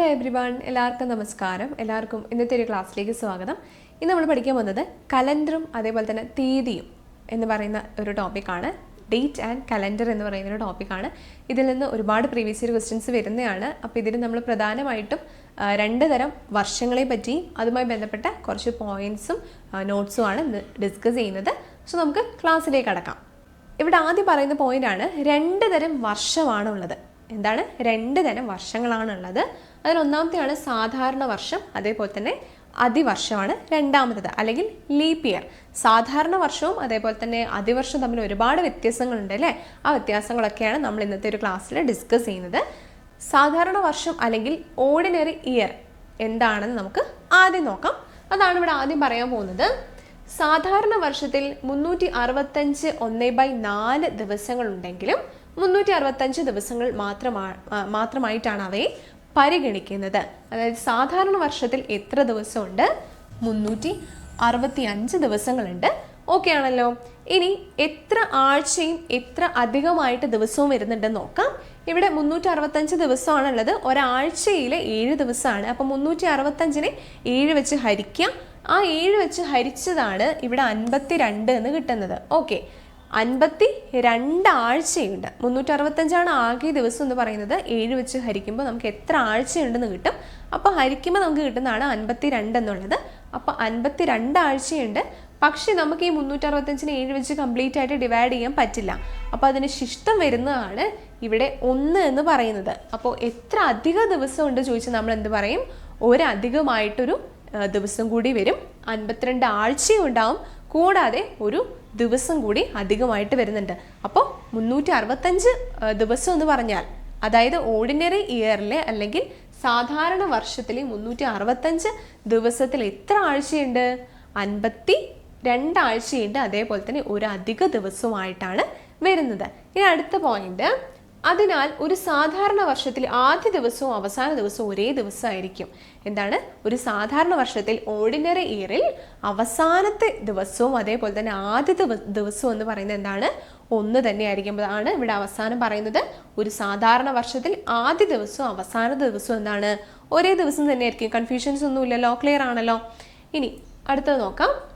Hello every one എല്ലാവർക്കും നമസ്കാരം. എല്ലാവർക്കും ഇന്നത്തെ ഒരു ക്ലാസ്സിലേക്ക് സ്വാഗതം. ഇന്ന് നമ്മൾ പഠിക്കാൻ പോകുന്നത് കലണ്ടറും അതേപോലെ തന്നെ തീയതിയും എന്ന് പറയുന്ന ഒരു ടോപ്പിക്കാണ് ഡേറ്റ് ആൻഡ് കലണ്ടർ എന്ന് പറയുന്ന ഒരു ടോപ്പിക്കാണ് ഇതിൽ നിന്ന് ഒരുപാട് പ്രീവിയസ് ഇയർ ക്വസ്റ്റ്യൻസ് വരുന്നതാണ്. അപ്പോൾ ഇതിൽ നമ്മൾ പ്രധാനമായിട്ടും രണ്ട് തരം വർഷങ്ങളെ പറ്റിയും അതുമായി ബന്ധപ്പെട്ട കുറച്ച് പോയിന്റ്സും നോട്ട്സും ആണ് ഇന്ന് ഡിസ്കസ് ചെയ്യുന്നത്. സോ നമുക്ക് ക്ലാസ്സിലേക്ക് അടക്കാം ഇവിടെ ആദ്യം പറയുന്ന പോയിന്റ് ആണ് രണ്ട് തരം വർഷമാണുള്ളത്. എന്താണ്? രണ്ട് തരം വർഷങ്ങളാണുള്ളത്. അതിൽ ഒന്നാമത്തെയാണ് സാധാരണ വർഷം അതേപോലെ തന്നെ അതിവർഷമാണ്. രണ്ടാമത്തത് അല്ലെങ്കിൽ ലീപ് ഇയർ സാധാരണ വർഷവും അതേപോലെ തന്നെ അതിവർഷം തമ്മിൽ ഒരുപാട് വ്യത്യാസങ്ങളുണ്ട് അല്ലേ? ആ വ്യത്യാസങ്ങളൊക്കെയാണ് നമ്മൾ ഇന്നത്തെ ഒരു ക്ലാസ്സിൽ ഡിസ്കസ് ചെയ്യുന്നത്. സാധാരണ വർഷം അല്ലെങ്കിൽ ഓർഡിനറി ഇയർ എന്താണെന്ന് നമുക്ക് ആദ്യം നോക്കാം. അതാണ് ഇവിടെ ആദ്യം പറയാൻ പോകുന്നത്. സാധാരണ വർഷത്തിൽ മുന്നൂറ്റി അറുപത്തഞ്ച് ഒന്ന് ബൈ നാല് ദിവസങ്ങളുണ്ടെങ്കിലും മുന്നൂറ്റി അറുപത്തഞ്ച് ദിവസങ്ങൾ മാത്രമാണ് മാത്രമായിട്ടാണ് അവയെ പരിഗണിക്കുന്നത്. അതായത് സാധാരണ വർഷത്തിൽ എത്ര ദിവസമുണ്ട്? മുന്നൂറ്റി അറുപത്തി അഞ്ച് ദിവസങ്ങളുണ്ട്. ഓക്കെ ആണല്ലോ. ഇനി എത്ര ആഴ്ചയും എത്ര അധികമായിട്ട് ദിവസവും വരുന്നുണ്ടെന്ന് നോക്കാം. ഇവിടെ മുന്നൂറ്റി അറുപത്തഞ്ച് ദിവസമാണുള്ളത്. ഒരാഴ്ചയിൽ ഏഴ് ദിവസമാണ്. അപ്പം മുന്നൂറ്റി അറുപത്തഞ്ചിനെ ഏഴ് വെച്ച് ഹരിക്കാം. ആ ഏഴ് വെച്ച് ഹരിച്ചതാണ് ഇവിടെ അൻപത്തി രണ്ട് എന്ന് കിട്ടുന്നത്. ഓക്കെ അൻപത്തി രണ്ട് ആഴ്ചയുണ്ട് മുന്നൂറ്റി അറുപത്തഞ്ചാണ് ആകെ ദിവസം എന്ന് പറയുന്നത്. ഏഴ് വെച്ച് ഹരിക്കുമ്പോൾ നമുക്ക് എത്ര ആഴ്ചയുണ്ടെന്ന് കിട്ടും. അപ്പോൾ ഹരിക്കുമ്പോൾ നമുക്ക് കിട്ടുന്നതാണ് അൻപത്തി രണ്ട് എന്നുള്ളത്. അപ്പോൾ അൻപത്തി രണ്ട് ആഴ്ചയുണ്ട് പക്ഷേ നമുക്ക് ഈ മുന്നൂറ്റി അറുപത്തഞ്ചിന് ഏഴ് വെച്ച് കംപ്ലീറ്റ് ആയിട്ട് ഡിവൈഡ് ചെയ്യാൻ പറ്റില്ല. അപ്പോൾ അതിന് ശിഷ്ടം വരുന്നതാണ് ഇവിടെ ഒന്ന് എന്ന് പറയുന്നത്. അപ്പോൾ എത്ര അധിക ദിവസം ഉണ്ട് ചോദിച്ചാൽ നമ്മൾ എന്ത് പറയും? ഒരധികമായിട്ടൊരു ദിവസം കൂടി വരും. അൻപത്തിരണ്ട് ആഴ്ചയും ഉണ്ടാവും കൂടാതെ ഒരു ദിവസം കൂടി അധികമായിട്ട് വരുന്നുണ്ട്. അപ്പോൾ മുന്നൂറ്റി അറുപത്തഞ്ച് ദിവസം എന്ന് പറഞ്ഞാൽ അതായത് ഓർഡിനറി ഇയറിലെ അല്ലെങ്കിൽ സാധാരണ വർഷത്തിലെ മുന്നൂറ്റി അറുപത്തഞ്ച് ദിവസത്തിൽ എത്ര ആഴ്ചയുണ്ട്? അൻപത്തി രണ്ടാഴ്ചയുണ്ട് അതേപോലെ തന്നെ ഒരു അധിക ദിവസവുമായിട്ടാണ് വരുന്നത്. ഇനി അടുത്ത പോയിന്റ് അതിനാൽ ഒരു സാധാരണ വർഷത്തിൽ ആദ്യ ദിവസവും അവസാന ദിവസവും ഒരേ ദിവസമായിരിക്കും. എന്താണ്? ഒരു സാധാരണ വർഷത്തിൽ ഓർഡിനറി ഇയറിൽ അവസാനത്തെ ദിവസവും അതേപോലെ തന്നെ ആദ്യ ദിവ- ദിവസവും എന്ന് പറയുന്നത് എന്താണ്? ഒന്ന് തന്നെ ആണ് ഇവിടെ അവസാനം പറയുന്നത് ഒരു സാധാരണ വർഷത്തിൽ ആദ്യ ദിവസവും അവസാന ദിവസവും എന്താണ്? ഒരേ ദിവസം തന്നെയായിരിക്കും. കൺഫ്യൂഷൻസ് ഒന്നുമില്ലല്ലോ. ക്ലിയർ ആണല്ലോ? ഇനി അടുത്തത് നോക്കാം.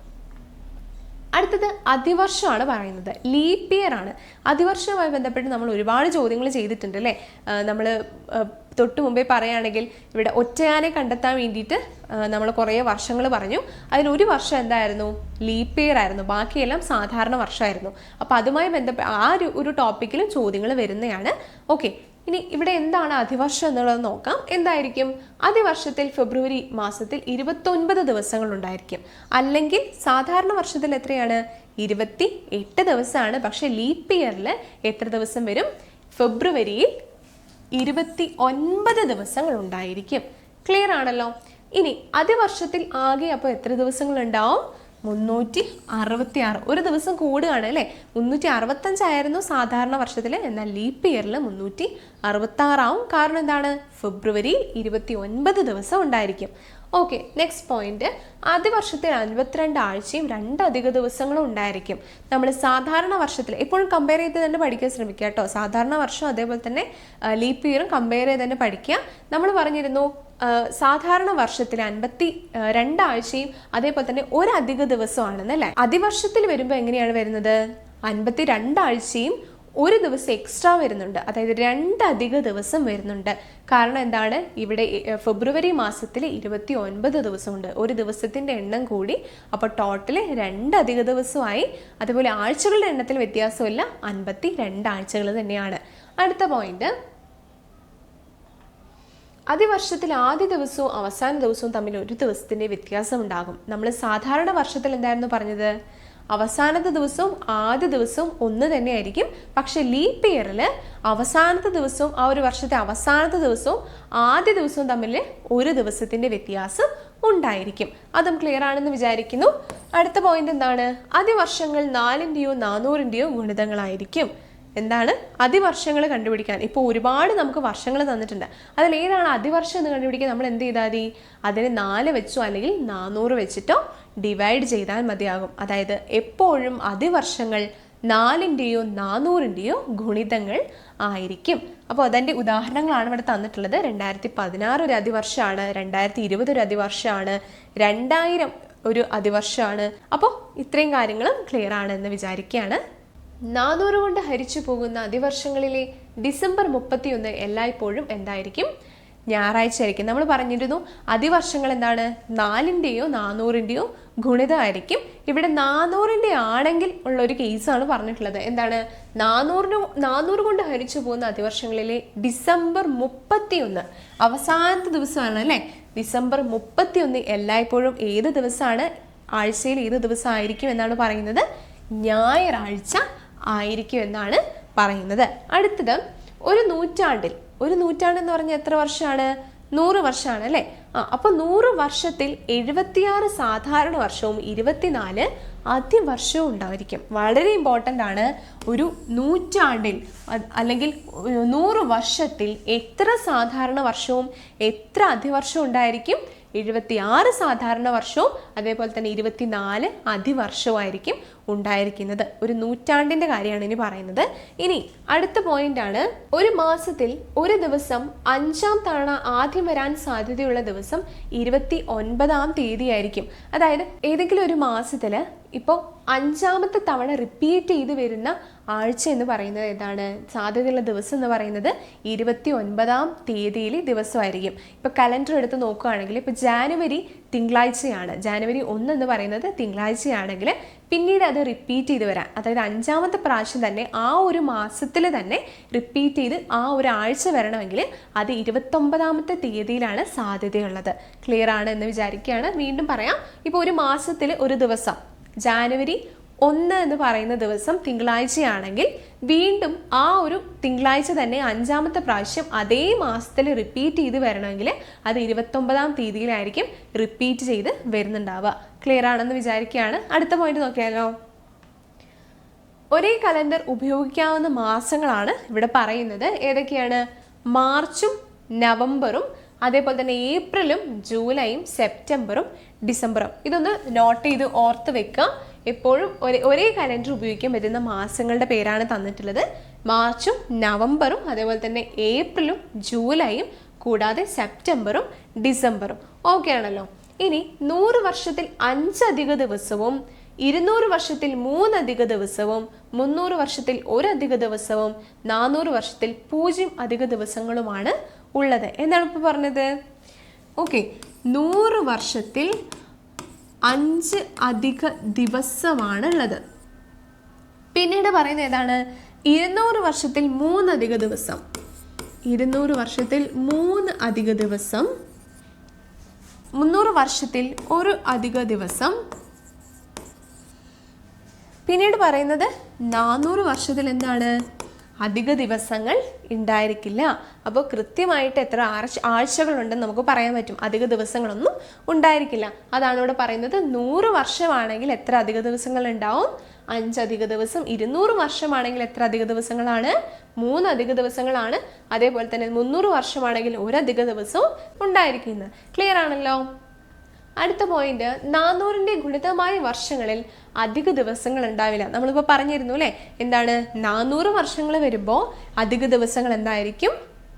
അടുത്തത് അതിവർഷമാണ് പറയുന്നത്. ലീപ് ഇയർ ആണ്. അതിവർഷവുമായി ബന്ധപ്പെട്ട് നമ്മൾ ഒരുപാട് ചോദ്യങ്ങൾ ചെയ്തിട്ടുണ്ട് അല്ലേ? നമ്മൾ തൊട്ട് മുമ്പേ പറയുകയാണെങ്കിൽ ഇവിടെ ഒറ്റയാനെ കണ്ടെത്താൻ വേണ്ടിയിട്ട് നമ്മൾ കുറേ വർഷങ്ങൾ പറഞ്ഞു. അതിലൊരു വർഷം എന്തായിരുന്നു? ലീപ്പ് ഇയർ ആയിരുന്നു. ബാക്കിയെല്ലാം സാധാരണ വർഷമായിരുന്നു. അപ്പോൾ അതുമായി ബന്ധപ്പെട്ട് ആ ഒരു ഒരു ടോപ്പിക്കിലും ചോദ്യങ്ങൾ വരുന്നതാണ്. ഓക്കെ ഇനി ഇവിടെ എന്താണ് അതിവർഷം എന്നുള്ളത് നോക്കാം. എന്തായിരിക്കും? അതിവർഷത്തിൽ ഫെബ്രുവരി മാസത്തിൽ ഇരുപത്തൊൻപത് ദിവസങ്ങൾ ഉണ്ടായിരിക്കും. അല്ലെങ്കിൽ സാധാരണ വർഷത്തിൽ എത്രയാണ്? ഇരുപത്തി എട്ട് ദിവസമാണ്. പക്ഷെ ലീപ്പ് ഇയറിൽ എത്ര ദിവസം വരും? ഫെബ്രുവരിയിൽ ഇരുപത്തി ഒൻപത് ദിവസങ്ങൾ ഉണ്ടായിരിക്കും. ക്ലിയർ ആണല്ലോ? ഇനി അതിവർഷത്തിൽ ആകെ അപ്പോൾ എത്ര ദിവസങ്ങൾ ഉണ്ടാവും മുന്നൂറ്റി അറുപത്തി ആറ് ഒരു ദിവസം കൂടുകയാണ് അല്ലേ? മുന്നൂറ്റി അറുപത്തഞ്ചായിരുന്നു സാധാരണ വർഷത്തിൽ എന്നാൽ ലീപ്പ് ഇയറിൽ മുന്നൂറ്റി അറുപത്തി ആറാവും കാരണം എന്താണ്? ഫെബ്രുവരി ഇരുപത്തി ഒൻപത് ദിവസം ഉണ്ടായിരിക്കും. ഓക്കെ നെക്സ്റ്റ് പോയിന്റ് ആദ്യ വർഷത്തിൽ അൻപത്തിരണ്ട് ആഴ്ചയും രണ്ട് അധിക ദിവസങ്ങളും ഉണ്ടായിരിക്കും. നമ്മൾ സാധാരണ വർഷത്തിൽ എപ്പോഴും കമ്പയർ ചെയ്ത് തന്നെ പഠിക്കാൻ ശ്രമിക്കുക കേട്ടോ സാധാരണ വർഷം അതേപോലെ തന്നെ ലീപ്പ് ഇയറും കമ്പയർ ചെയ്ത് തന്നെ പഠിക്കുക. നമ്മൾ പറഞ്ഞിരുന്നു സാധാരണ വർഷത്തിൽ അൻപത്തി രണ്ടാഴ്ചയും അതേപോലെ തന്നെ ഒരു അധിക ദിവസമാണെന്ന് അല്ലേ? അതിവർഷത്തിൽ വരുമ്പോൾ എങ്ങനെയാണ് വരുന്നത്? അൻപത്തി രണ്ടാഴ്ചയും ഒരു ദിവസം എക്സ്ട്രാ വരുന്നുണ്ട്. അതായത് രണ്ട് അധിക ദിവസം വരുന്നുണ്ട്. കാരണം എന്താണ്? ഇവിടെ ഫെബ്രുവരി മാസത്തിൽ ഇരുപത്തി ഒൻപത് ദിവസമുണ്ട്. ഒരു ദിവസത്തിന്റെ എണ്ണം കൂടി. അപ്പോൾ ടോട്ടൽ രണ്ട് അധിക ദിവസമായി. അതുപോലെ ആഴ്ചകളുടെ എണ്ണത്തിൽ വ്യത്യാസമില്ല. അൻപത്തി രണ്ട് ആഴ്ചകൾ തന്നെയാണ്. അടുത്ത പോയിന്റ് അതിവർഷത്തിൽ ആദ്യ ദിവസവും അവസാന ദിവസവും തമ്മിൽ ഒരു ദിവസത്തിന്റെ വ്യത്യാസം ഉണ്ടാകും നമ്മൾ സാധാരണ വർഷത്തിൽ എന്തായിരുന്നു പറഞ്ഞത്? അവസാനത്തെ ദിവസവും ആദ്യ ദിവസവും ഒന്ന് തന്നെയായിരിക്കും പക്ഷെ ലീപ്പ് ഇയറിൽ അവസാനത്തെ ദിവസവും ആ ഒരു വർഷത്തെ അവസാനത്തെ ദിവസവും ആദ്യ ദിവസവും തമ്മിൽ ഒരു ദിവസത്തിന്റെ വ്യത്യാസം ഉണ്ടായിരിക്കും. അതും ക്ലിയർ ആണെന്ന് വിചാരിക്കുന്നു. അടുത്ത പോയിന്റ് എന്താണ്? ആദ്യ വർഷങ്ങൾ നാലിന്റെയോ നാനൂറിന്റെയോ ഗുണിതങ്ങളായിരിക്കും. എന്താണ്? അതിവർഷങ്ങൾ കണ്ടുപിടിക്കാൻ. ഇപ്പോൾ ഒരുപാട് നമുക്ക് വർഷങ്ങൾ തന്നിട്ടുണ്ട്. അതിൽ ഏതാണ് അതിവർഷം എന്ന് കണ്ടുപിടിക്കാൻ നമ്മൾ എന്ത് ചെയ്താൽ മതി? അതിന് നാല് വെച്ചോ അല്ലെങ്കിൽ നാനൂറ് വെച്ചിട്ടോ ഡിവൈഡ് ചെയ്താൽ മതിയാകും. അതായത് എപ്പോഴും അതിവർഷങ്ങൾ നാലിന്റെയോ നാനൂറിന്റെയോ ഗുണിതങ്ങൾ ആയിരിക്കും. അപ്പോൾ അതിന്റെ ഉദാഹരണങ്ങളാണ് ഇവിടെ തന്നിട്ടുള്ളത്. രണ്ടായിരത്തി പതിനാറ് ഒരു അതിവർഷമാണ് രണ്ടായിരത്തി ഇരുപത് ഒരു അതിവർഷമാണ് രണ്ടായിരം ഒരു അതിവർഷമാണ് അപ്പോൾ ഇത്രയും കാര്യങ്ങളും ക്ലിയർ ആണ് എന്ന് വിചാരിക്കുകയാണ്. നാനൂറ് കൊണ്ട് ഹരിച്ചു പോകുന്ന അതിവർഷങ്ങളിലെ ഡിസംബർ മുപ്പത്തിയൊന്ന് എല്ലായ്പ്പോഴും എന്തായിരിക്കും? ഞായറാഴ്ച ആയിരിക്കും. നമ്മൾ പറഞ്ഞിരുന്നു അതിവർഷങ്ങൾ എന്താണ്? നാലിന്റെയോ നാനൂറിന്റെയോ ഗുണിതമായിരിക്കും ഇവിടെ നാനൂറിന്റെ ആണെങ്കിൽ ഉള്ള ഒരു കേസാണ് പറഞ്ഞിട്ടുള്ളത്. എന്താണ്? നാനൂറിന് നാനൂറ് കൊണ്ട് ഹരിച്ചു പോകുന്ന അതിവർഷങ്ങളിലെ ഡിസംബർ മുപ്പത്തിയൊന്ന് അവസാനത്തെ ദിവസമാണ് അല്ലേ? ഡിസംബർ മുപ്പത്തിയൊന്ന് എല്ലായ്പ്പോഴും ഏത് ദിവസമാണ്? ആഴ്ചയിൽ ഏത് ദിവസമായിരിക്കും എന്നാണ് പറയുന്നത്? ഞായറാഴ്ച ആയിരിക്കും എന്നാണ് പറയുന്നത്. അടുത്തത് ഒരു നൂറ്റാണ്ടിൽ ഒരു നൂറ്റാണ്ട് എന്ന് പറഞ്ഞാൽ എത്ര വർഷമാണ്? നൂറ് വർഷമാണ് അല്ലേ? ആ അപ്പൊ നൂറ് വർഷത്തിൽ എഴുപത്തിയാറ് സാധാരണ വർഷവും ഇരുപത്തിനാല് അതിവർഷവും ഉണ്ടായിരിക്കും. വളരെ ഇമ്പോർട്ടന്റ് ആണ് ഒരു നൂറ്റാണ്ടിൽ അല്ലെങ്കിൽ നൂറ് വർഷത്തിൽ എത്ര സാധാരണ വർഷവും എത്ര അതിവർഷവും ഉണ്ടായിരിക്കും? എഴുപത്തിയാറ് സാധാരണ വർഷവും അതേപോലെ തന്നെ ഇരുപത്തിനാല് അതിവർഷവുമായിരിക്കും ഉണ്ടായിരിക്കുന്നത്. ഒരു നൂറ്റാണ്ടിന്റെ കാര്യമാണ് ഇനി പറയുന്നത്. ഇനി അടുത്ത പോയിന്റ് ആണ്. ഒരു മാസത്തിൽ ഒരു ദിവസം അഞ്ചാം തവണ ആദ്യം വരാൻ സാധ്യതയുള്ള ദിവസം ഇരുപത്തി ഒൻപതാം തീയതി ആയിരിക്കും അതായത് ഏതെങ്കിലും ഒരു മാസത്തിൽ ഇപ്പോൾ അഞ്ചാമത്തെ തവണ റിപ്പീറ്റ് ചെയ്ത് വരുന്ന ആഴ്ച എന്ന് പറയുന്നത് ഏതാണ്? സാധ്യതയുള്ള ദിവസം എന്ന് പറയുന്നത് ഇരുപത്തി ഒൻപതാം തീയതിയിലെ ദിവസമായിരിക്കും. ഇപ്പോൾ കലണ്ടർ എടുത്ത് നോക്കുകയാണെങ്കിൽ ഇപ്പോൾ ജാനുവരി തിങ്കളാഴ്ചയാണ്. ജാനുവരി ഒന്ന് എന്ന് പറയുന്നത് തിങ്കളാഴ്ചയാണെങ്കിൽ പിന്നീട് അത് റിപ്പീറ്റ് ചെയ്ത് വരാം. അതായത് അഞ്ചാമത്തെ പ്രാവശ്യം തന്നെ ആ ഒരു മാസത്തിൽ തന്നെ റിപ്പീറ്റ് ചെയ്ത് ആ ഒരു ആഴ്ച വരണമെങ്കിൽ അത് ഇരുപത്തൊമ്പതാമത്തെ തീയതിയിലാണ് സാധ്യതയുള്ളത്. ക്ലിയർ ആണ് എന്ന് വിചാരിക്കുകയാണ്. വീണ്ടും പറയാം. ഇപ്പോൾ ഒരു മാസത്തിൽ ഒരു ദിവസം. ജാനുവരി ഒന്ന് എന്ന് പറയുന്ന ദിവസം തിങ്കളാഴ്ചയാണെങ്കിൽ വീണ്ടും ആ ഒരു തിങ്കളാഴ്ച തന്നെ അഞ്ചാമത്തെ പ്രാവശ്യം അതേ മാസത്തിൽ റിപ്പീറ്റ് ചെയ്ത് വരണമെങ്കിൽ അത് ഇരുപത്തൊമ്പതാം തീയതിയിലായിരിക്കും റിപ്പീറ്റ് ചെയ്ത് വരുന്നുണ്ടാവുക. ക്ലിയർ ആണെന്ന് വിചാരിക്കുകയാണ്. അടുത്ത പോയിന്റ് നോക്കിയാലോ? ഒരേ കലണ്ടർ ഉപയോഗിക്കാവുന്ന മാസങ്ങളാണ് ഇവിടെ പറയുന്നത്. ഏതൊക്കെയാണ്? മാർച്ചും നവംബറും അതേപോലെ തന്നെ ഏപ്രിലും ജൂലൈയും സെപ്റ്റംബറും ഡിസംബറും. ഇതൊന്ന് നോട്ട് ചെയ്ത് ഓർത്ത് വെക്കുക. എപ്പോഴും ഒരേ ഒരേ കലണ്ടർ ഉപയോഗിക്കാൻ പറ്റുന്ന മാസങ്ങളുടെ പേരാണ് തന്നിട്ടുള്ളത്. മാർച്ചും നവംബറും അതേപോലെ തന്നെ ഏപ്രിലും ജൂലൈയും കൂടാതെ സെപ്റ്റംബറും ഡിസംബറും. ഓക്കെ ആണല്ലോ? ഇനി നൂറ് വർഷത്തിൽ അഞ്ചധിക ദിവസവും ഇരുന്നൂറ് വർഷത്തിൽ മൂന്നധിക ദിവസവും മുന്നൂറ് വർഷത്തിൽ ഒരധിക ദിവസവും നാനൂറ് വർഷത്തിൽ പൂജ്യം അധിക ദിവസങ്ങളുമാണ് ഉള്ളത്. എന്താണ് ഇപ്പോൾ പറഞ്ഞത്? ഓക്കെ നൂറ് വർഷത്തിൽ അഞ്ച് അധിക ദിവസമാണ് ഉള്ളത് പിന്നീട് പറയുന്നത് ഏതാണ്? ഇരുന്നൂറ് വർഷത്തിൽ മൂന്ന് അധിക ദിവസം. ഇരുന്നൂറ് വർഷത്തിൽ മൂന്ന് അധിക ദിവസം. മുന്നൂറ് വർഷത്തിൽ ഒരു അധിക ദിവസം. പിന്നീട് പറയുന്നത് നാനൂറ് വർഷത്തിൽ എന്താണ്? അധിക ദിവസങ്ങൾ ഉണ്ടായിരിക്കില്ല. അപ്പോൾ കൃത്യമായിട്ട് എത്ര ആഴ്ച ആഴ്ചകളുണ്ടെന്ന് നമുക്ക് പറയാൻ പറ്റും. അധിക ദിവസങ്ങളൊന്നും ഉണ്ടായിരിക്കില്ല. അതാണ് ഇവിടെ പറയുന്നത്. നൂറ് വർഷമാണെങ്കിൽ എത്ര അധിക ദിവസങ്ങൾ ഉണ്ടാവും? അഞ്ച് അധിക ദിവസം. ഇരുന്നൂറ് വർഷമാണെങ്കിൽ എത്ര അധിക ദിവസങ്ങളാണ്? മൂന്ന് അധിക ദിവസങ്ങളാണ്. അതേപോലെ തന്നെ മുന്നൂറ് വർഷമാണെങ്കിൽ ഒരധിക ദിവസവും ഉണ്ടായിരിക്കുന്നത്. ക്ലിയർ ആണല്ലോ? അടുത്ത പോയിന്റ് നാനൂറിന്റെ ഗുണിതമായ വർഷങ്ങളിൽ അധിക ദിവസങ്ങൾ ഉണ്ടാവില്ല. നമ്മളിപ്പോൾ പറഞ്ഞിരുന്നു അല്ലേ? എന്താണ്? നാനൂറ് വർഷങ്ങൾ വരുമ്പോൾ അധിക ദിവസങ്ങൾ എന്തായിരിക്കും?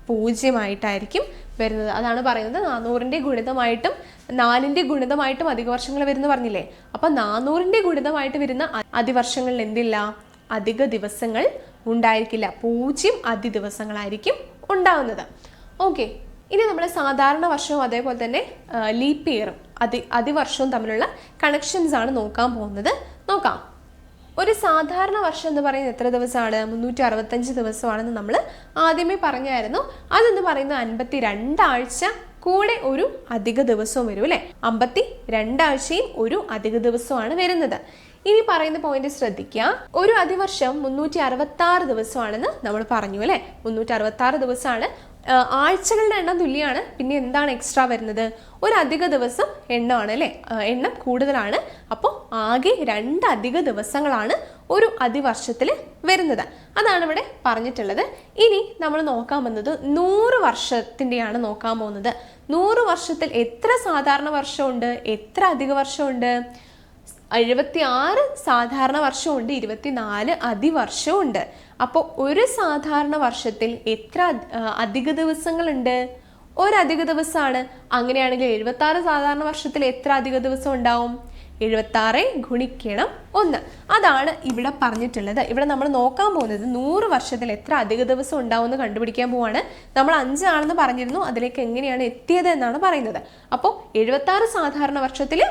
പൂജ്യമായിട്ടായിരിക്കും വരുന്നത്. അതാണ് പറയുന്നത് നാനൂറിന്റെ ഗുണിതമായിട്ടും നാലിന്റെ ഗുണിതമായിട്ടും അധിക വർഷങ്ങൾ വരുന്നു പറഞ്ഞില്ലേ? അപ്പൊ നാനൂറിന്റെ ഗുണിതമായിട്ട് വരുന്ന അതിവർഷങ്ങളിൽ എന്തില്ല? അധിക ദിവസങ്ങൾ ഉണ്ടായിരിക്കില്ല. പൂജ്യം അതി ദിവസങ്ങളായിരിക്കും ഉണ്ടാവുന്നത്. ഓക്കെ ഇനി നമ്മൾ സാധാരണ വർഷവും അതേപോലെ തന്നെ ലീപ്പ് ഇയറും. അതി അതിവർഷവും തമ്മിലുള്ള കണക്ഷൻസ് ആണ് നോക്കാൻ പോകുന്നത്. നോക്കാം. ഒരു സാധാരണ വർഷം എന്ന് പറയുന്നത് എത്ര ദിവസമാണ്? മുന്നൂറ്റി അറുപത്തഞ്ച് ദിവസമാണെന്ന് നമ്മൾ ആദ്യമേ പറഞ്ഞായിരുന്നു. അതെന്ന് പറയുന്നത് അൻപത്തി രണ്ടാഴ്ച കൂടെ ഒരു അധിക ദിവസവും വരും അല്ലേ? അമ്പത്തി രണ്ടാഴ്ചയും ഒരു അധിക ദിവസമാണ് വരുന്നത്. ഇനി പറയുന്ന പോയിന്റ് ശ്രദ്ധിക്കുക. ഒരു അതിവർഷം മുന്നൂറ്റി അറുപത്തി ആറ് ദിവസമാണെന്ന് നമ്മൾ പറഞ്ഞു അല്ലേ? മുന്നൂറ്റി അറുപത്തി ആറ് ദിവസമാണ് ആഴ്ചകളുടെ എണ്ണം തുല്യമാണ് പിന്നെ എന്താണ് എക്സ്ട്രാ വരുന്നത്? ഒരു അധിക ദിവസം എണ്ണമാണ് അല്ലേ? എണ്ണം കൂടുതലാണ്. അപ്പോൾ ആകെ രണ്ട് അധിക ദിവസങ്ങളാണ് ഒരു അതിവർഷത്തിൽ വരുന്നത്. അതാണ് ഇവിടെ പറഞ്ഞിട്ടുള്ളത്. ഇനി നമ്മൾ നോക്കാൻ പോകുന്നത് നൂറ് വർഷത്തിന്റെയാണ് നോക്കാൻ പോകുന്നത്. നൂറ് വർഷത്തിൽ എത്ര സാധാരണ വർഷമുണ്ട്? എത്ര അധിക വർഷമുണ്ട്? എഴുപത്തി ആറ് സാധാരണ വർഷമുണ്ട് ഇരുപത്തിനാല് അതിവർഷമുണ്ട്. അപ്പോൾ ഒരു സാധാരണ വർഷത്തിൽ എത്ര അധിക ദിവസങ്ങളുണ്ട്? ഒരു അധിക ദിവസമാണ് അങ്ങനെയാണെങ്കിൽ എഴുപത്തി ആറ് സാധാരണ വർഷത്തിൽ എത്ര അധിക ദിവസം ഉണ്ടാവും? എഴുപത്തി ആറ് ഗുണിക്കണം ഒന്ന്. അതാണ് ഇവിടെ പറഞ്ഞിട്ടുള്ളത്. ഇവിടെ നമ്മൾ നോക്കാൻ പോകുന്നത് നൂറ് വർഷത്തിൽ എത്ര അധിക ദിവസം ഉണ്ടാവും എന്ന് കണ്ടുപിടിക്കാൻ പോവാണ്. നമ്മൾ അഞ്ചാണെന്ന് പറഞ്ഞിരുന്നു അതിലേക്ക് എങ്ങനെയാണ് എത്തിയത് എന്നാണ് പറയുന്നത്. അപ്പോൾ എഴുപത്തി ആറ് സാധാരണ വർഷത്തിൽ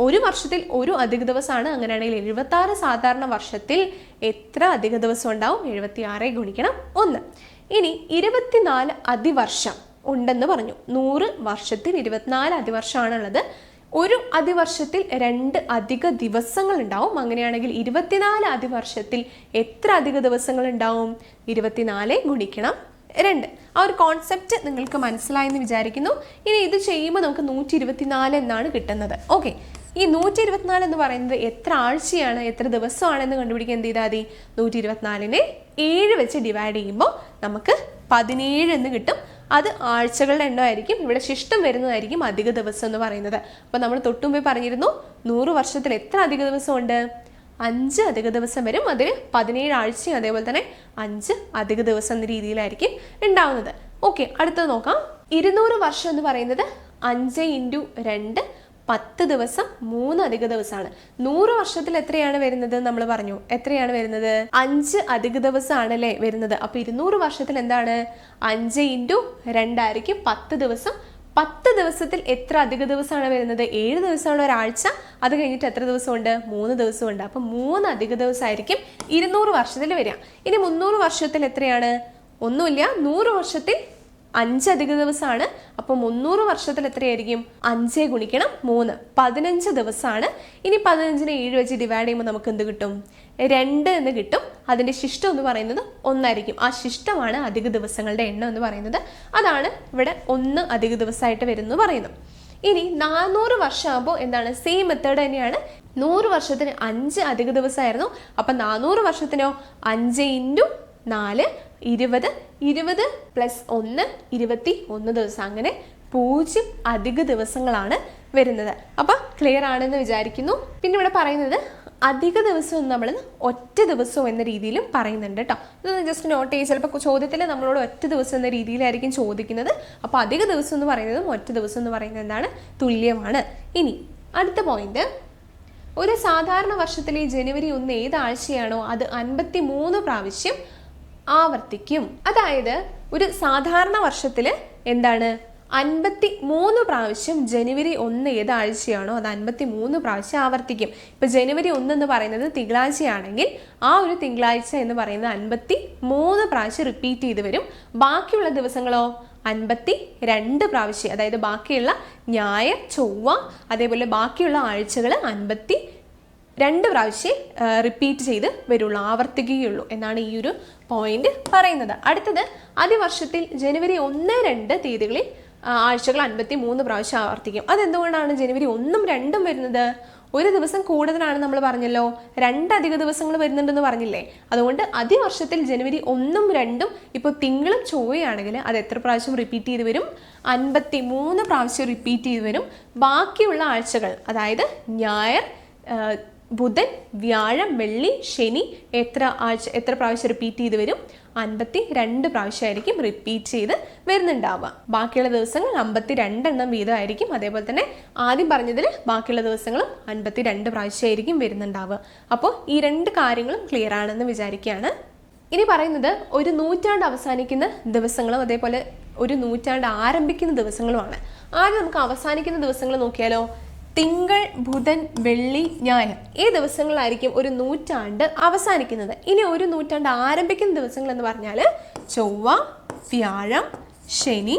ഒരു വർഷത്തിൽ ഒരു അധിക ദിവസമാണ്. അങ്ങനെയാണെങ്കിൽ എഴുപത്തി ആറ് സാധാരണ വർഷത്തിൽ എത്ര അധിക ദിവസം ഉണ്ടാവും? എഴുപത്തി ആറ് ഗുണിക്കണം ഒന്ന്. ഇനി ഇരുപത്തിനാല് അതിവർഷം ഉണ്ടെന്ന് പറഞ്ഞു. നൂറ് വർഷത്തിൽ ഇരുപത്തിനാല് അതിവർഷമാണുള്ളത്. ഒരു അതിവർഷത്തിൽ രണ്ട് അധിക ദിവസങ്ങൾ ഉണ്ടാവും. അങ്ങനെയാണെങ്കിൽ ഇരുപത്തിനാല് അതിവർഷത്തിൽ എത്ര അധിക ദിവസങ്ങൾ ഉണ്ടാവും? ഇരുപത്തിനാല് ഗുണിക്കണം രണ്ട്. ആ ഒരു കോൺസെപ്റ്റ് നിങ്ങൾക്ക് മനസ്സിലായെന്ന് വിചാരിക്കുന്നു. ഇനി ഇത് ചെയ്യുമ്പോൾ നമുക്ക് നൂറ്റി ഇരുപത്തിനാല് എന്നാണ് കിട്ടുന്നത്. ഓക്കെ ഈ നൂറ്റി ഇരുപത്തിനാല് എന്ന് പറയുന്നത് എത്ര ആഴ്ചയാണ് എത്ര ദിവസമാണെന്ന് കണ്ടുപിടിക്കാൻ എന്ത് ചെയ്താൽ മതി? നൂറ്റി ഇരുപത്തിനാലിനെ ഏഴ് വെച്ച് ഡിവൈഡ് ചെയ്യുമ്പോൾ നമുക്ക് പതിനേഴ് എന്ന് കിട്ടും. അത് ആഴ്ചകളുടെ എണ്ണമായിരിക്കും ഇവിടെ ശിഷ്ടം വരുന്നതായിരിക്കും അധിക ദിവസം എന്ന് പറയുന്നത്. അപ്പോൾ നമ്മൾ തൊട്ടുമുമ്പേ പറഞ്ഞിരുന്നു നൂറ് വർഷത്തിൽ എത്ര അധിക ദിവസമുണ്ട്? അഞ്ച് അധിക ദിവസം വരും. അതിൽ പതിനേഴ് ആഴ്ചയും അതേപോലെ തന്നെ അഞ്ച് അധിക ദിവസം എന്ന രീതിയിലായിരിക്കും ഉണ്ടാവുന്നത്. ഓക്കെ അടുത്തത് നോക്കാം. ഇരുന്നൂറ് വർഷം എന്ന് പറയുന്നത് അഞ്ച് ഇന്റു രണ്ട് പത്ത് ദിവസം മൂന്ന് അധിക ദിവസമാണ്. നൂറ് വർഷത്തിൽ എത്രയാണ് വരുന്നത് നമ്മൾ പറഞ്ഞു. എത്രയാണ് വരുന്നത്? അഞ്ച് അധിക ദിവസമാണ് അല്ലേ വരുന്നത്. അപ്പൊ ഇരുന്നൂറ് വർഷത്തിൽ എന്താണ്? അഞ്ച് ഇന്റു രണ്ടായിരിക്കും പത്ത് ദിവസം. പത്ത് ദിവസത്തിൽ എത്ര അധിക ദിവസമാണ് വരുന്നത്? ഏഴ് ദിവസമാണ് ഒരാഴ്ച അത് കഴിഞ്ഞിട്ട് എത്ര ദിവസമുണ്ട്? മൂന്ന് ദിവസമുണ്ട്. അപ്പം മൂന്ന് അധിക ദിവസമായിരിക്കും ഇരുന്നൂറ് വർഷത്തിൽ വരിക. ഇനി മുന്നൂറ് വർഷത്തിൽ എത്രയാണ്? ഒന്നുമില്ല. നൂറ് വർഷത്തിൽ അഞ്ച് അധിക ദിവസമാണ് അപ്പോൾ മുന്നൂറ് വർഷത്തിൽ എത്രയായിരിക്കും? അഞ്ചേ ഗുണിക്കണം മൂന്ന്. പതിനഞ്ച് ദിവസമാണ് ഇനി പതിനഞ്ചിനെ ഏഴ് വെച്ച് ഡിവൈഡ് ചെയ്യുമ്പോൾ നമുക്ക് എന്ത് കിട്ടും? രണ്ട് എന്ന് കിട്ടും. അതിന്റെ ശിഷ്ടം എന്ന് പറയുന്നത് ഒന്നായിരിക്കും. ആ ശിഷ്ടമാണ് അധിക ദിവസങ്ങളുടെ എണ്ണം എന്ന് പറയുന്നത്. അതാണ് ഇവിടെ ഒന്ന് അധിക ദിവസമായിട്ട് വരുന്നു പറയുന്നു ഇനി നാനൂറ് വർഷമാകുമ്പോൾ എന്താണ്? സെയിം മെത്തേഡ് തന്നെയാണ്. നൂറ് വർഷത്തിന് അഞ്ച് അധിക ദിവസമായിരുന്നു. അപ്പം നാനൂറ് വർഷത്തിനോ അഞ്ച് ഇന്റു നാല് ഇരുപത് ഇരുപത് പ്ലസ് ഒന്ന് ഇരുപത്തി ഒന്ന് ദിവസം. അങ്ങനെ പൂജ്യം അധിക ദിവസങ്ങളാണ് വരുന്നത്. അപ്പോൾ ക്ലിയർ ആണെന്ന് വിചാരിക്കുന്നു. പിന്നെ ഇവിടെ പറയുന്നത് അധിക ദിവസവും നമ്മൾ ഒറ്റ ദിവസവും എന്ന രീതിയിലും പറയുന്നുണ്ട് കേട്ടോ ഇത് ജസ്റ്റ് നോട്ട് ചെയ്യുക ചിലപ്പോൾ ചോദ്യത്തിൽ നമ്മളോട് ഒറ്റ ദിവസം എന്ന രീതിയിലായിരിക്കും ചോദിക്കുന്നത്. അപ്പോൾ അധിക ദിവസം എന്ന് പറയുന്നതും ഒറ്റ ദിവസം എന്ന് പറയുന്നത് എന്താണ്? തുല്യമാണ്. ഇനി അടുത്ത പോയിന്റ് ഒരു സാധാരണ വർഷത്തിലെ ജനുവരി ഒന്ന് ഏത് ആഴ്ചയാണോ അത് അൻപത്തി മൂന്ന് പ്രാവശ്യം ആവർത്തിക്കും. അതായത് ഒരു സാധാരണ വർഷത്തിൽ എന്താണ്? അൻപത്തി മൂന്ന് പ്രാവശ്യം ജനുവരി ഒന്ന് ഏത് ആഴ്ചയാണോ അത് അൻപത്തി മൂന്ന് പ്രാവശ്യം ആവർത്തിക്കും. ഇപ്പൊ ജനുവരി ഒന്ന് എന്ന് പറയുന്നത് തിങ്കളാഴ്ചയാണെങ്കിൽ ആ ഒരു തിങ്കളാഴ്ച എന്ന് പറയുന്നത് അൻപത്തി മൂന്ന് പ്രാവശ്യം റിപ്പീറ്റ് ചെയ്ത് വരും. ബാക്കിയുള്ള ദിവസങ്ങളോ? അൻപത്തി രണ്ട് പ്രാവശ്യം. അതായത് ബാക്കിയുള്ള ഞായർ ചൊവ്വ അതേപോലെ ബാക്കിയുള്ള ആഴ്ചകൾ അൻപത്തി രണ്ട് പ്രാവശ്യം റിപ്പീറ്റ് ചെയ്ത് വരുള്ളൂ ആവർത്തിക്കുകയുള്ളൂ എന്നാണ് ഈ ഒരു പോയിന്റ് പറയുന്നത്. അടുത്തത് അതിവർഷത്തിൽ ജനുവരി ഒന്ന് രണ്ട് തീയതികളിൽ ആഴ്ചകൾ അൻപത്തി മൂന്ന് പ്രാവശ്യം ആവർത്തിക്കും. അതെന്തുകൊണ്ടാണ് ജനുവരി ഒന്നും രണ്ടും വരുന്നത്? ഒരു ദിവസം കൂടുതലാണ് നമ്മൾ പറഞ്ഞല്ലോ. രണ്ട് അധിക ദിവസങ്ങൾ വരുന്നുണ്ടെന്ന് പറഞ്ഞില്ലേ? അതുകൊണ്ട് അതിവർഷത്തിൽ ജനുവരി ഒന്നും രണ്ടും ഇപ്പോൾ തിങ്കളും ചൊവ്വയാണെങ്കിൽ അത് എത്ര പ്രാവശ്യം റിപ്പീറ്റ് ചെയ്ത് വരും? അൻപത്തി മൂന്ന് പ്രാവശ്യം റിപ്പീറ്റ് ചെയ്ത് വരും. ബാക്കിയുള്ള ആഴ്ചകൾ അതായത് ഞായർ ബുധൻ വ്യാഴം വെള്ളി ശനി എത്ര ആഴ്ച എത്ര പ്രാവശ്യം റിപ്പീറ്റ് ചെയ്ത് വരും? അൻപത്തി രണ്ട് പ്രാവശ്യമായിരിക്കും റിപ്പീറ്റ് ചെയ്ത് വരുന്നുണ്ടാവുക. ബാക്കിയുള്ള ദിവസങ്ങൾ അമ്പത്തി രണ്ടെണ്ണം വീതമായിരിക്കും. അതേപോലെ തന്നെ ആദ്യം പറഞ്ഞതിൽ ബാക്കിയുള്ള ദിവസങ്ങളും അൻപത്തി രണ്ട് പ്രാവശ്യമായിരിക്കും വരുന്നുണ്ടാവുക. അപ്പോൾ ഈ രണ്ട് കാര്യങ്ങളും ക്ലിയർ ആണെന്ന് വിചാരിക്കുകയാണ്. ഇനി പറയുന്നത് ഒരു നൂറ്റാണ്ട് അവസാനിക്കുന്ന ദിവസങ്ങളും അതേപോലെ ഒരു നൂറ്റാണ്ട് ആരംഭിക്കുന്ന ദിവസങ്ങളുമാണ്. ആദ്യം നമുക്ക് അവസാനിക്കുന്ന ദിവസങ്ങൾ നോക്കിയാലോ? തിങ്കൾ ബുധൻ വെള്ളി ഞായർ. ഈ ദിവസങ്ങളായിരിക്കും ഒരു നൂറ്റാണ്ട് അവസാനിക്കുന്നത്. ഇനി ഒരു നൂറ്റാണ്ട് ആരംഭിക്കുന്ന ദിവസങ്ങൾ എന്ന് പറഞ്ഞാൽ ചൊവ്വ വ്യാഴം ശനി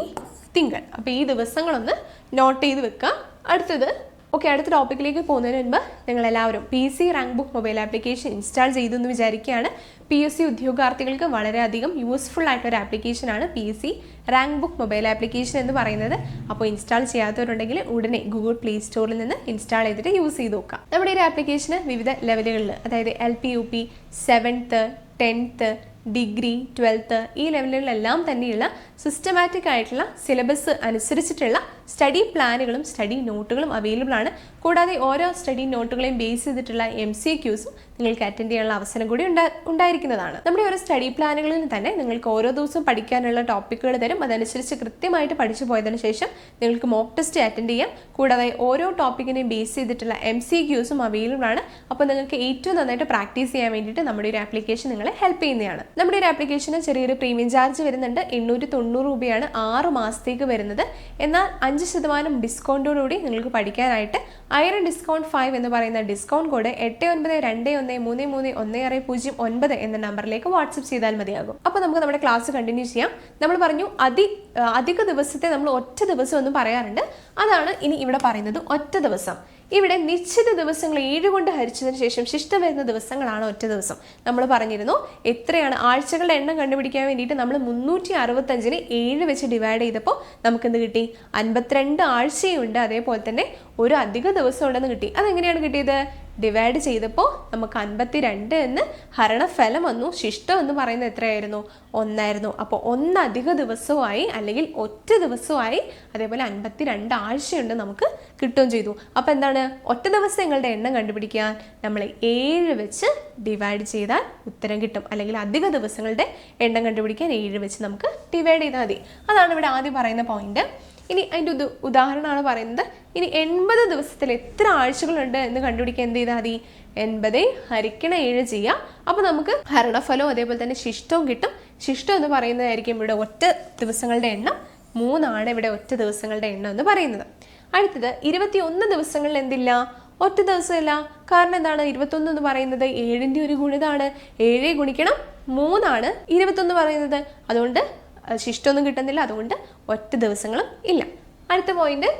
തിങ്കൾ. അപ്പോൾ ഈ ദിവസങ്ങളൊന്ന് നോട്ട് ചെയ്ത് വെക്കുക അടുത്തത് ഓക്കെ അടുത്ത ടോപ്പിക്കിലേക്ക് പോകുന്നതിന് മുൻപ് നിങ്ങൾ എല്ലാവരും P C rank book mobile application install ചെയ്തു എന്ന് വിചാരിക്കുകയാണ്. പി എസ് സി ഉദ്യോഗാർത്ഥികൾക്ക് വളരെയധികം യൂസ്ഫുൾ ആയിട്ടൊരു ആപ്ലിക്കേഷനാണ് P C rank book mobile application എന്ന് പറയുന്നത്. അപ്പോൾ ഇൻസ്റ്റാൾ ചെയ്യാത്തവരുണ്ടെങ്കിൽ ഉടനെ ഗൂഗിൾ പ്ലേ സ്റ്റോറിൽ നിന്ന് ഇൻസ്റ്റാൾ ചെയ്തിട്ട് യൂസ് ചെയ്ത് നോക്കാം. നമ്മുടെ ഒരു ആപ്ലിക്കേഷന് വിവിധ ലെവലുകളിൽ അതായത് L P U P seventh tenth degree twelfth ഈ ലെവലുകളിലെല്ലാം തന്നെയുള്ള സിസ്റ്റമാറ്റിക് ആയിട്ടുള്ള സിലബസ് അനുസരിച്ചിട്ടുള്ള സ്റ്റഡി പ്ലാനുകളും സ്റ്റഡി നോട്ടുകളും അവൈലബിൾ ആണ്. കൂടാതെ ഓരോ സ്റ്റഡി നോട്ടുകളെയും ബേസ് ചെയ്തിട്ടുള്ള എം സി ക്യൂസും നിങ്ങൾക്ക് അറ്റൻഡ് ചെയ്യാനുള്ള അവസരം കൂടി ഉണ്ടാ ഉണ്ടായിരിക്കുന്നതാണ്. നമ്മുടെ ഓരോ സ്റ്റഡി പ്ലാനുകളിൽ തന്നെ നിങ്ങൾക്ക് ഓരോ ദിവസവും പഠിക്കാനുള്ള ടോപ്പിക്കുകൾ തരും. അതനുസരിച്ച് കൃത്യമായിട്ട് പഠിച്ചു പോയതിനു ശേഷം നിങ്ങൾക്ക് മോക്ക് ടെസ്റ്റ് അറ്റൻഡ് ചെയ്യാം. കൂടാതെ ഓരോ ടോപ്പിക്കിനെയും ബേസ് ചെയ്തിട്ടുള്ള എം സി ക്യൂസും അവൈലബിൾ ആണ്. അപ്പോൾ നിങ്ങൾക്ക് ഏറ്റവും നന്നായിട്ട് പ്രാക്ടീസ് ചെയ്യാൻ വേണ്ടിയിട്ട് നമ്മുടെ ഒരു ആപ്ലിക്കേഷൻ നിങ്ങളെ ഹെൽപ്പ് ചെയ്യുന്നതാണ്. നമ്മുടെ ഒരു ആപ്ലിക്കേഷന് ചെറിയൊരു പ്രീമിയം ചാർജ് വരുന്നുണ്ട്. എണ്ണൂറ്റി തൊണ്ണൂറ് രൂപയാണ് ആറ് മാസത്തേക്ക് വരുന്നത്. എന്നാൽ അഞ്ച് ശതമാനം ഡിസ്കൗണ്ടോടുകൂടി നിങ്ങൾക്ക് പഠിക്കാനായിട്ട് ഐറൺ ഡിസ്കൗണ്ട് ഫൈവ് എന്ന് പറയുന്ന ഡിസ്കൗണ്ട് കോഡ് എട്ട് ഒൻപത് രണ്ട് ഒന്ന് മൂന്ന് മൂന്ന് ഒന്ന് ആറ് പൂജ്യം ഒൻപത് എന്ന നമ്പറിലേക്ക് വാട്സപ്പ് ചെയ്താൽ മതിയാകും. അപ്പോൾ നമുക്ക് നമ്മുടെ ക്ലാസ് കണ്ടിന്യൂ ചെയ്യാം. നമ്മൾ പറഞ്ഞു അതി അധിക ദിവസത്തെ നമ്മൾ ഒറ്റ ദിവസം എന്ന് പറയാറുണ്ട്. അതാണ് ഇനി ഇവിടെ പറയുന്നത് ഒറ്റ ദിവസം. ഇവിടെ നിശ്ചിത ദിവസങ്ങൾ ഏഴ് കൊണ്ട് ഹരിച്ചതിന് ശേഷം ശിഷ്ടം വരുന്ന ദിവസങ്ങളാണ് ഒറ്റ ദിവസം. നമ്മൾ പറഞ്ഞിരുന്നു എത്രയാണ് ആഴ്ചകളുടെ എണ്ണം കണ്ടുപിടിക്കാൻ വേണ്ടിയിട്ട് നമ്മൾ മുന്നൂറ്റി അറുപത്തഞ്ചിന് ഏഴ് വെച്ച് ഡിവൈഡ് ചെയ്തപ്പോൾ നമുക്ക് എന്ത് കിട്ടി? അൻപത്തിരണ്ട് ആഴ്ചയുണ്ട്. അതേപോലെ തന്നെ ഒരു അധിക ദിവസം ഉണ്ടെന്ന് കിട്ടി. അതെങ്ങനെയാണ് കിട്ടിയത്? ഡിവൈഡ് ചെയ്തപ്പോൾ നമുക്ക് അൻപത്തി രണ്ട് എന്ന് ഹരണഫലം വന്നു. ശിഷ്ടം എന്ന് പറയുന്നത് എത്രയായിരുന്നു? ഒന്നായിരുന്നു. അപ്പോൾ ഒന്നധിക ദിവസമായി അല്ലെങ്കിൽ ഒറ്റ ദിവസമായി അതേപോലെ അൻപത്തി രണ്ട് ആഴ്ചയുണ്ട് നമുക്ക് കിട്ടുകയും ചെയ്തു. അപ്പോൾ എന്താണ്? ഒറ്റ ദിവസങ്ങളുടെ എണ്ണം കണ്ടുപിടിക്കാൻ നമ്മൾ ഏഴ് വെച്ച് ഡിവൈഡ് ചെയ്താൽ ഉത്തരം കിട്ടും. അല്ലെങ്കിൽ അധിക ദിവസങ്ങളുടെ എണ്ണം കണ്ടുപിടിക്കാൻ ഏഴ് വെച്ച് നമുക്ക് ഡിവൈഡ് ചെയ്താൽ മതി. അതാണ് ഇവിടെ ആദ്യം പറയുന്ന പോയിന്റ് ഇനി അതിന്റെ ഒരു ഉദാഹരണമാണ് പറയുന്നത്. ഇനി എൺപത് ദിവസത്തിൽ എത്ര ആഴ്ചകളുണ്ട് എന്ന് കണ്ടുപിടിക്കാൻ എന്ത് ചെയ്താൽ മതി? എൺപത് ഹരിക്കണ ഏഴ് ചെയ്യാം. അപ്പോൾ നമുക്ക് ഹരണഫലവും അതേപോലെ തന്നെ ശിഷ്ടവും കിട്ടും. ശിഷ്ടം എന്ന് പറയുന്നതായിരിക്കും ഇവിടെ ഒറ്റ ദിവസങ്ങളുടെ എണ്ണം. മൂന്നാണ് ഇവിടെ ഒറ്റ ദിവസങ്ങളുടെ എണ്ണം എന്ന് പറയുന്നത്. അടുത്തത് ഇരുപത്തി ഒന്ന് ദിവസങ്ങളിൽ എന്തില്ല? ഒറ്റ ദിവസമില്ല. കാരണം എന്താണ്? ഇരുപത്തൊന്ന് എന്ന് പറയുന്നത് ഏഴിന്റെ ഒരു ഗുണിതാണ്. ഏഴ് ഗുണിക്കണം മൂന്നാണ്. ഇരുപത്തൊന്ന് പറയുന്നത്. അതുകൊണ്ട് ശിഷ്ടമൊന്നും കിട്ടുന്നില്ല. അതുകൊണ്ട് ഒറ്റ ദിവസങ്ങളും ഇല്ല. അടുത്ത പോയിന്റ്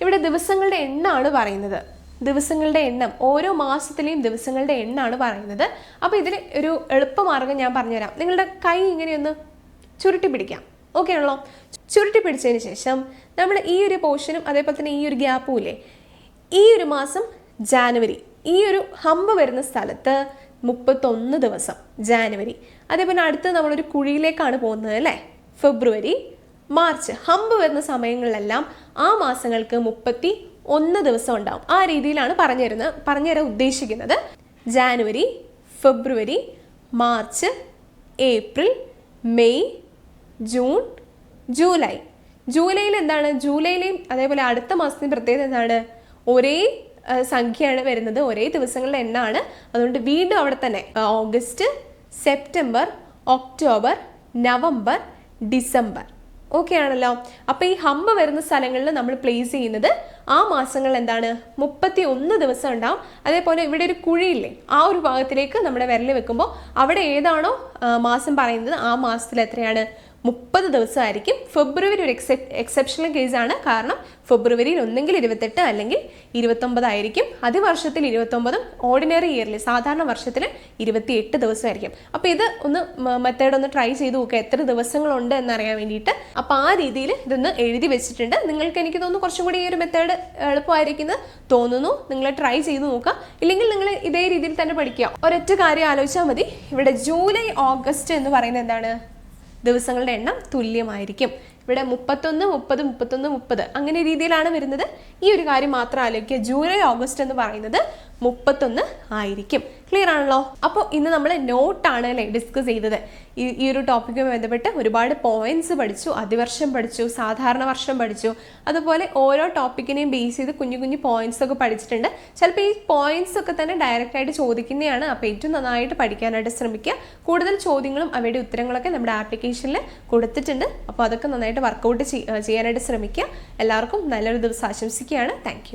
ഇവിടെ ദിവസങ്ങളുടെ എണ്ണമാണ് പറയുന്നത്. ദിവസങ്ങളുടെ എണ്ണം ഓരോ മാസത്തിലെയും ദിവസങ്ങളുടെ എണ്ണമാണ് പറയുന്നത്. അപ്പോൾ ഇതിൽ ഒരു എളുപ്പമാർഗം ഞാൻ പറഞ്ഞുതരാം. നിങ്ങളുടെ കൈ ഇങ്ങനെയൊന്ന് ചുരുട്ടി പിടിക്കാം. ഓക്കെ ആണല്ലോ? ചുരുട്ടി പിടിച്ചതിന് ശേഷം നമ്മൾ ഈ ഒരു പോർഷനും അതേപോലെ തന്നെ ഈ ഒരു ഗ്യാപ്പും ഇല്ലേ? ഈ ഒരു മാസം ജാനുവരി ഈ ഒരു ഹമ്പ് വരുന്ന സ്ഥലത്ത് മുപ്പത്തൊന്ന് ദിവസം ജാനുവരി അതേപോലെ അടുത്ത് നമ്മളൊരു കുഴിയിലേക്കാണ് പോകുന്നത് അല്ലേ? ഫെബ്രുവരി മാർച്ച്. ഹമ്പ് വരുന്ന സമയങ്ങളിലെല്ലാം ആ മാസങ്ങൾക്ക് മുപ്പത്തി ഒന്ന് ദിവസം ഉണ്ടാവും. ആ രീതിയിലാണ് പറഞ്ഞു തരുന്നത് പറഞ്ഞു തരാൻ ഉദ്ദേശിക്കുന്നത്. January February March April May June July. ജൂലൈയിൽ എന്താണ്? ജൂലൈയിലെയും അതേപോലെ അടുത്ത മാസത്തിന് പ്രത്യേകത എന്താണ്? ഒരേ സംഖ്യയാണ് വരുന്നത്. ഒരേ ദിവസങ്ങളുടെ എണ്ണമാണ് അതുകൊണ്ട് വീണ്ടും അവിടെ തന്നെ August September October November December. Okay ആണല്ലോ. അപ്പോൾ ഈ ഹമ്പ് വരുന്ന സ്ഥലങ്ങളിൽ നമ്മൾ പ്ലേസ് ചെയ്യുന്നത് ആ മാസങ്ങൾ എന്താണ്? മുപ്പത്തി ഒന്ന് ദിവസം ഉണ്ടാവും. അതേപോലെ ഇവിടെ ഒരു കുഴിയില്ലേ ആ ഒരു ഭാഗത്തിലേക്ക് നമ്മുടെ വിരൽ വെക്കുമ്പോൾ അവിടെ ഏതാണോ മാസം പറയുന്നത് ആ മാസത്തിൽ എത്രയാണ്? മുപ്പത് ദിവസമായിരിക്കും ഫെബ്രുവരി ഒരു എക്സെപ് എക്സെപ്ഷണൽ കേസാണ് കാരണം ഫെബ്രുവരിയിൽ ഒന്നെങ്കിൽ ഇരുപത്തെട്ട് അല്ലെങ്കിൽ ഇരുപത്തൊമ്പതായിരിക്കും. അതിവർഷത്തിൽ ഇരുപത്തൊമ്പതും ഓർഡിനറി ഇയറിൽ സാധാരണ വർഷത്തിൽ ഇരുപത്തിയെട്ട് ദിവസമായിരിക്കും. അപ്പോൾ ഇത് ഒന്ന് മെത്തേഡ് ഒന്ന് ട്രൈ ചെയ്ത് നോക്കുക എത്ര ദിവസങ്ങളുണ്ട് എന്നറിയാൻ വേണ്ടിയിട്ട്. അപ്പോൾ ആ രീതിയിൽ ഇതൊന്ന് എഴുതി വെച്ചിട്ടുണ്ട്. നിങ്ങൾക്ക് എനിക്ക് തോന്നുന്നു കുറച്ചും കൂടി ഈ ഒരു മെത്തേഡ് എളുപ്പമായിരിക്കുന്നത് തോന്നുന്നു. നിങ്ങൾ ട്രൈ ചെയ്ത് നോക്കുക. ഇല്ലെങ്കിൽ നിങ്ങൾ ഇതേ രീതിയിൽ തന്നെ പഠിക്കുക. ഒരൊറ്റ കാര്യം ആലോചിച്ചാൽ മതി. ഇവിടെ ജൂലൈ ഓഗസ്റ്റ് എന്ന് പറയുന്നത് എന്താണ്? ദിവസങ്ങളുടെ എണ്ണം തുല്യമായിരിക്കും. ഇവിടെ മുപ്പത്തൊന്ന് മുപ്പത് മുപ്പത്തൊന്ന് മുപ്പത്. അങ്ങനെ രീതിയിലാണ് വരുന്നത്. ഈ ഒരു കാര്യം മാത്രം ആലോചിക്കുക. ജൂലൈ ഓഗസ്റ്റ് എന്ന് പറയുന്നത് മുപ്പത്തൊന്ന് ആയിരിക്കും. ക്ലിയർ ആണല്ലോ? അപ്പോൾ ഇന്ന് നമ്മൾ നോട്ടാണ് അല്ലേ ഡിസ്കസ് ചെയ്തത്. ഈ ഈ ഒരു ടോപ്പിക്കുമായി ബന്ധപ്പെട്ട് ഒരുപാട് പോയിന്റ്സ് പഠിച്ചു അതിവർഷം പഠിച്ചു സാധാരണ വർഷം പഠിച്ചു. അതുപോലെ ഓരോ ടോപ്പിക്കിനെയും ബേസ് ചെയ്ത് കുഞ്ഞു കുഞ്ഞു പോയിന്റ്സ് ഒക്കെ പഠിച്ചിട്ടുണ്ട്. ചിലപ്പോൾ ഈ പോയിന്റ്സ് ഒക്കെ തന്നെ ഡയറക്റ്റ് ആയിട്ട് ചോദിക്കുന്നതാണ്. അപ്പോൾ ഏറ്റവും നന്നായിട്ട് പഠിക്കാനായിട്ട് ശ്രമിക്കുക. കൂടുതൽ ചോദ്യങ്ങളും അവയുടെ ഉത്തരങ്ങളൊക്കെ നമ്മുടെ ആപ്ലിക്കേഷനിൽ കൊടുത്തിട്ടുണ്ട്. അപ്പോൾ അതൊക്കെ നന്നായിട്ട് വർക്കൗട്ട് ചെയ്യാനായിട്ട് ശ്രമിക്കുക. എല്ലാവർക്കും നല്ലൊരു ദിവസം ആശംസിക്കുകയാണ്. താങ്ക്